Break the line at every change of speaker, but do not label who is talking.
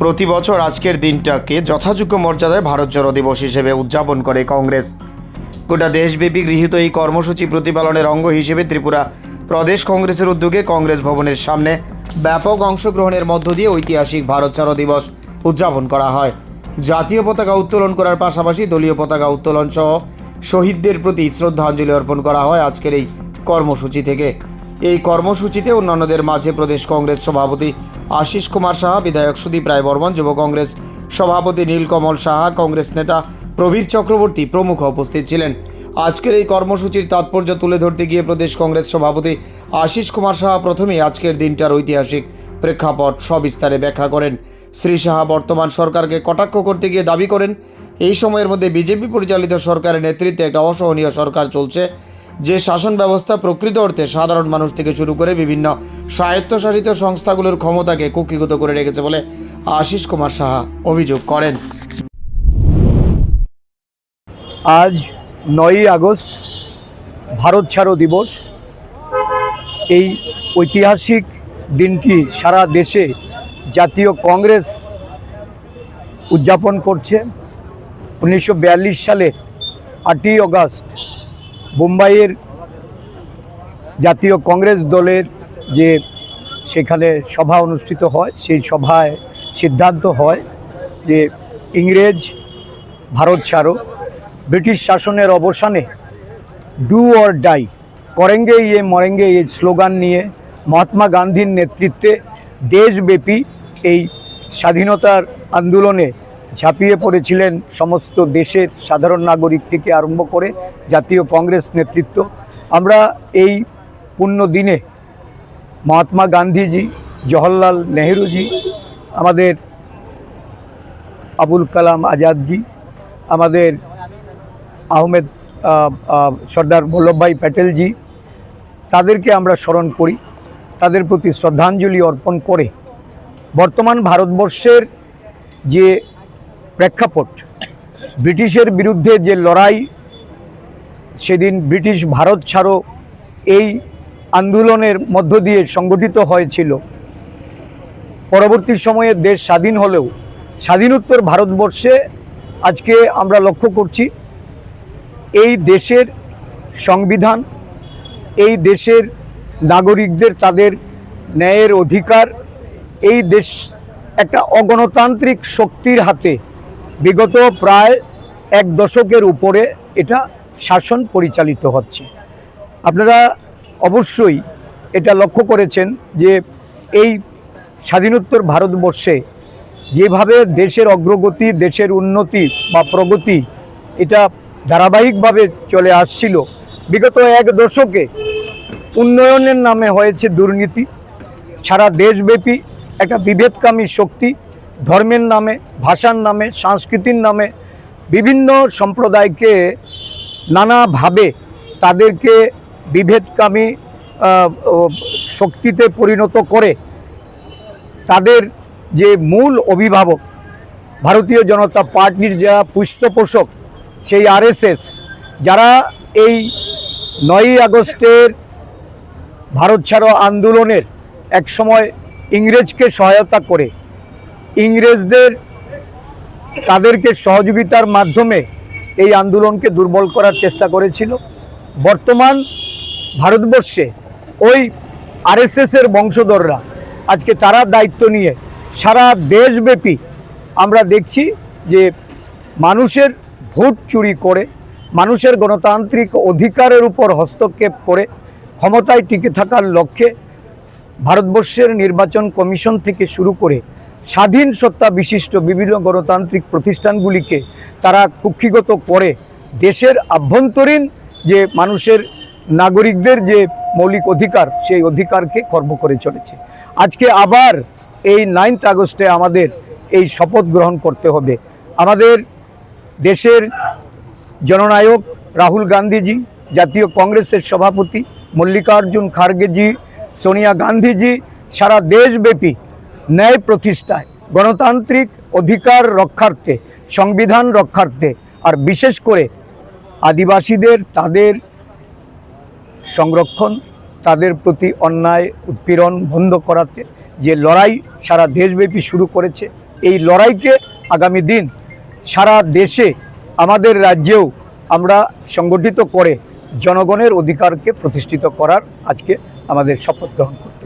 প্রতি বছর আজকের দিনটাকে যথাযোগ্য মর্যাদায় ভারত জড়ো দিবস হিসেবে উদযাপন করে কংগ্রেস। গোটা দেশব্যাপী গৃহীত এই কর্মসূচি প্রতিপালনের অঙ্গ হিসেবে ত্রিপুরা প্রদেশ কংগ্রেসের উদ্যোগে কংগ্রেস ভবনের সামনে ব্যাপক অংশগ্রহণের মধ্য দিয়ে ঐতিহাসিক ভারত ছাড়ো দিবস উদযাপন করা হয়। জাতীয় পতাকা উত্তোলন করার পাশাপাশি দলীয় পতাকা উত্তোলন সহ শহীদদের প্রতি শ্রদ্ধাঞ্জলি অর্পণ করা হয় আজকের এই কর্মসূচি থেকে। এই কর্মসূচিতে অন্যান্যদের মাঝে প্রদেশ কংগ্রেস সভাপতি আশিস কুমার সাহা, বিধায়ক সুদীপ রায় বর্মন যুব কংগ্রেস সভাপতি নীলকমল সাহা, কংগ্রেস নেতা প্রবীর চক্রবর্তী প্রমুখ উপস্থিত ছিলেন। আজকের এই কর্মসূচির তাৎপর্য তুলে ধরতে গিয়ে প্রদেশ কংগ্রেস সভাপতি আশিস কুমার সাহা প্রথমেই আজকের দিনটার ঐতিহাসিক প্রেক্ষাপট সবিস্তারে ব্যাখ্যা করেন। শ্রী সাহা বর্তমান সরকারকে কটাক্ষ করতে গিয়ে দাবি করেন, এই সময়ের মধ্যে বিজেপি পরিচালিত সরকারের নেতৃত্বে একটা অসহনীয় সরকার চলছে যে শাসন ব্যবস্থা প্রকৃত অর্থে সাধারণ মানুষ থেকে শুরু করে বিভিন্ন স্বায়ত্তশাসিত সংস্থাগুলোর ক্ষমতাকে কুক্ষিগত করে রেখেছে বলে আশিস কুমার সাহা অভিযোগ করেন।
আজ নয়ই আগস্ট, ভারত ছাড়ো দিবস। এই ঐতিহাসিক দিনটি সারা দেশে জাতীয় কংগ্রেস উদযাপন করছে। উনিশশো বিয়াল্লিশ সালে আটই আগস্ট মুম্বাইয়ের জাতীয় কংগ্রেস দলের যে সেখানে সভা অনুষ্ঠিত হয়, সেই সভায় সিদ্ধান্ত হয় যে ইংরেজ ভারত ছাড়ো। ব্রিটিশ শাসনের অবসানে ডু অর ডাই, করেঙ্গে ইয়ে মরেঙ্গে এই স্লোগান নিয়ে মহাত্মা গান্ধীর নেতৃত্বে দেশব্যাপী এই স্বাধীনতার আন্দোলনে ঝাঁপিয়ে পড়েছিলেন সমস্ত দেশের সাধারণ নাগরিক থেকে আরম্ভ করে জাতীয় কংগ্রেস নেতৃত্ব। আমরা এই পুণ্য দিনে মহাত্মা গান্ধীজি জওহরলাল নেহেরুজি আমাদের আবুল কালাম আজাদজি আমাদের আহমেদ আহ, আহ, সর্দার বল্লভভাই প্যাটেলজি তাদেরকে আমরা স্মরণ করি। তাদের প্রতি শ্রদ্ধাঞ্জলি অর্পণ করে বর্তমান ভারতবর্ষের যে প্রেক্ষাপট। ব্রিটিশের বিরুদ্ধে যে লড়াই, সেদিন ব্রিটিশ ভারত ছাড়ো এই আন্দোলনের মধ্য দিয়ে সংগঠিত হয়েছিল। পরবর্তী সময়ে দেশ স্বাধীন হলেও স্বাধীনোত্তর ভারতবর্ষে আজকে আমরা লক্ষ্য করছি, এই দেশের সংবিধান, এই দেশের নাগরিকদের তাদের ন্যায়ের অধিকার, এই দেশ একটা অগণতান্ত্রিক শক্তির হাতে বিগত প্রায় এক দশকের উপরে এটা শাসন পরিচালিত হচ্ছে। আপনারা অবশ্যই এটা লক্ষ্য করেছেন যে এই স্বাধীনোত্তর ভারতবর্ষে যেভাবে দেশের অগ্রগতি, দেশের উন্নতি বা প্রগতি এটা ধারাবাহিকভাবে চলে আসছিল, বিগত এক দশকে উন্নয়নের নামে হয়েছে দুর্নীতি, সারা দেশব্যাপী একটা বিভেদকামী শক্তি ধর্মের নামে, ভাষার নামে, সংস্কৃতির নামে বিভিন্ন সম্প্রদায়কে নানাভাবে তাদেরকে বিভেদকামী শক্তিতে পরিণত করে তাদের যে মূল অভিভাবক ভারতীয় জনতা পার্টির যা পৃষ্ঠপোষক সেই আরএসএস, যারা এই নয়ই আগস্টের ভারত ছাড়ো আন্দোলনের এক সময় ইংরেজকে সহায়তা করে ইংরেজদের তাদেরকে সহযোগিতার মাধ্যমে এই আন্দোলনকে দুর্বল করার চেষ্টা করেছিল। বর্তমান ভারতবর্ষে ওই আরএসএসের বংশধররা আজকে তারা দায়িত্ব নিয়ে সারা দেশব্যাপী আমরা দেখছি যে মানুষের ভোট চুরি করে, মানুষের গণতান্ত্রিক অধিকারের উপর হস্তক্ষেপ করে ক্ষমতায় টিকে থাকার লক্ষ্যে ভারতবর্ষের নির্বাচন কমিশন থেকে শুরু করে স্বাধীন সত্তা বিশিষ্ট বিভিন্ন গণতান্ত্রিক প্রতিষ্ঠানগুলিকে তারা কুক্ষিগত করে দেশের আভ্যন্তরীণ যে মানুষের নাগরিকদের যে মৌলিক অধিকার, সেই অধিকারকে খর্ব করে চলেছে। আজকে আবার এই নাইন্থ আগস্টে আমাদের এই শপথ গ্রহণ করতে হবে। আমাদের দেশের জননায়ক রাহুল গান্ধীজি, জাতীয় কংগ্রেসের সভাপতি মল্লিকার্জুন খার্গেজি, সোনিয়া গান্ধীজি, সারা দেশব্যাপী ন্যায় প্রতিষ্ঠায়, গণতান্ত্রিক অধিকার রক্ষার্থে, সংবিধান রক্ষার্থে, আর বিশেষ করে আদিবাসীদের তাদের সংরক্ষণ, তাদের প্রতি অন্যায়, উৎপীড়ন বন্ধ করাতে যে লড়াই সারা দেশব্যাপী শুরু করেছে, এই লড়াইকে আগামী দিন সারা দেশে, আমাদের রাজ্যেও আমরা সংগঠিত করে জনগণের অধিকারকে প্রতিষ্ঠিত করার আজকে আমাদের শপথ গ্রহণ হবে